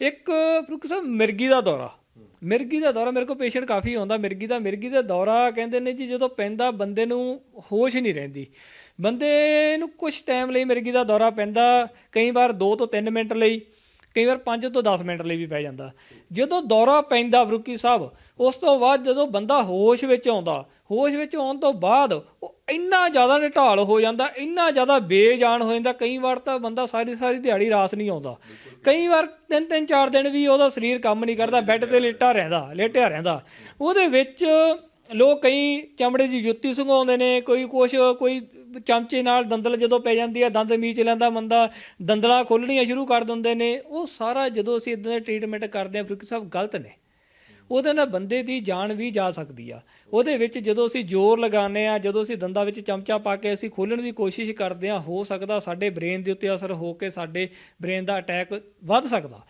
ਇੱਕ ਫਰੂਕ ਸਾਹਿਬ ਮਿਰਗੀ ਦਾ ਦੌਰਾ। ਮਿਰਗੀ ਦਾ ਦੌਰਾ, ਮੇਰੇ ਕੋਲ ਪੇਸ਼ੈਂਟ ਕਾਫੀ ਆਉਂਦਾ। ਮਿਰਗੀ ਦਾ ਮਿਰਗੀ ਦਾ ਦੌਰਾ ਕਹਿੰਦੇ ਨੇ ਜੀ, ਜਦੋਂ ਪੈਂਦਾ, ਬੰਦੇ ਨੂੰ ਹੋਸ਼ ਨਹੀਂ ਰਹਿੰਦੀ। ਬੰਦੇ ਨੂੰ ਕੁਝ ਟਾਈਮ ਲਈ ਮਿਰਗੀ ਦਾ ਦੌਰਾ ਪੈਂਦਾ, ਕਈ ਵਾਰ 2 ਤੋਂ 3 ਮਿੰਟ ਲਈ, ਕਈ ਵਾਰ 5 ਤੋਂ 10 ਮਿੰਟ ਲਈ ਵੀ ਪੈ ਜਾਂਦਾ। ਜਦੋਂ ਦੌਰਾ ਪੈਂਦਾ ਫਰੂਕੀ ਸਾਹਿਬ, ਉਸ ਤੋਂ ਬਾਅਦ ਜਦੋਂ ਬੰਦਾ ਹੋਸ਼ ਵਿੱਚ ਆਉਂਦਾ, ਹੋਸ਼ ਵਿੱਚ ਆਉਣ ਤੋਂ ਬਾਅਦ ਉਹ ਇੰਨਾ ਜ਼ਿਆਦਾ ਨਿਟਾਲ ਹੋ ਜਾਂਦਾ, ਇੰਨਾ ਜ਼ਿਆਦਾ ਬੇਜਾਨ ਹੋ ਜਾਂਦਾ, ਕਈ ਵਾਰ ਤਾਂ ਬੰਦਾ ਸਾਰੀ ਸਾਰੀ ਦਿਹਾੜੀ ਰਾਸ ਨਹੀਂ ਆਉਂਦਾ। ਕਈ ਵਾਰ ਤਿੰਨ ਤਿੰਨ, ਚਾਰ ਦਿਨ ਵੀ ਉਹਦਾ ਸਰੀਰ ਕੰਮ ਨਹੀਂ ਕਰਦਾ, ਬੈੱਡ ਤੇ ਲੇਟਾ ਰਹਿੰਦਾ, ਲੇਟਿਆ ਰਹਿੰਦਾ। ਉਹਦੇ ਵਿੱਚ ਲੋਕ ਕਈ ਚਮੜੇ ਦੀ ਜੁੱਤੀ ਸੁੰਘਾਉਂਦੇ ਨੇ, ਕੋਈ ਕੁਛ, ਕੋਈ ਚਮਚੇ ਨਾਲ ਦੰਦਲ ਜਦੋਂ ਪੈ ਜਾਂਦੀ ਹੈ ਦੰਦ ਮੀਚ ਲੈਂਦਾ ਬੰਦਾ, ਦੰਦਲਾਂ ਖੋਲਣੀਆਂ ਸ਼ੁਰੂ ਕਰ ਦਿੰਦੇ ਨੇ। ਉਹ ਸਾਰਾ ਜਦੋਂ ਅਸੀਂ ਇਦਾਂ ਦੇ ਟ੍ਰੀਟਮੈਂਟ ਕਰਦੇ ਹਾਂ ਫਰੂਕੀ ਸਾਹਿਬ ਗਲਤ ਨੇ। ਉਹਦੇ ਨਾਲ ਬੰਦੇ ਦੀ ਜਾਨ ਵੀ ਜਾ ਸਕਦੀ ਆ। ਉਹਦੇ ਵਿੱਚ ਜਦੋਂ ਅਸੀਂ ਜ਼ੋਰ ਲਗਾਉਂਦੇ ਆ, ਜਦੋਂ ਅਸੀਂ ਦੰਦਾਂ ਵਿੱਚ ਚਮਚਾ ਪਾ ਕੇ ਅਸੀਂ ਖੋਲਣ ਦੀ ਕੋਸ਼ਿਸ਼ ਕਰਦੇ ਆ, ਹੋ ਸਕਦਾ ਸਾਡੇ ਬ੍ਰੇਨ ਦੇ ਉੱਤੇ ਅਸਰ ਹੋ ਕੇ ਸਾਡੇ ਬ੍ਰੇਨ ਦਾ ਅਟੈਕ ਵੱਧ ਸਕਦਾ।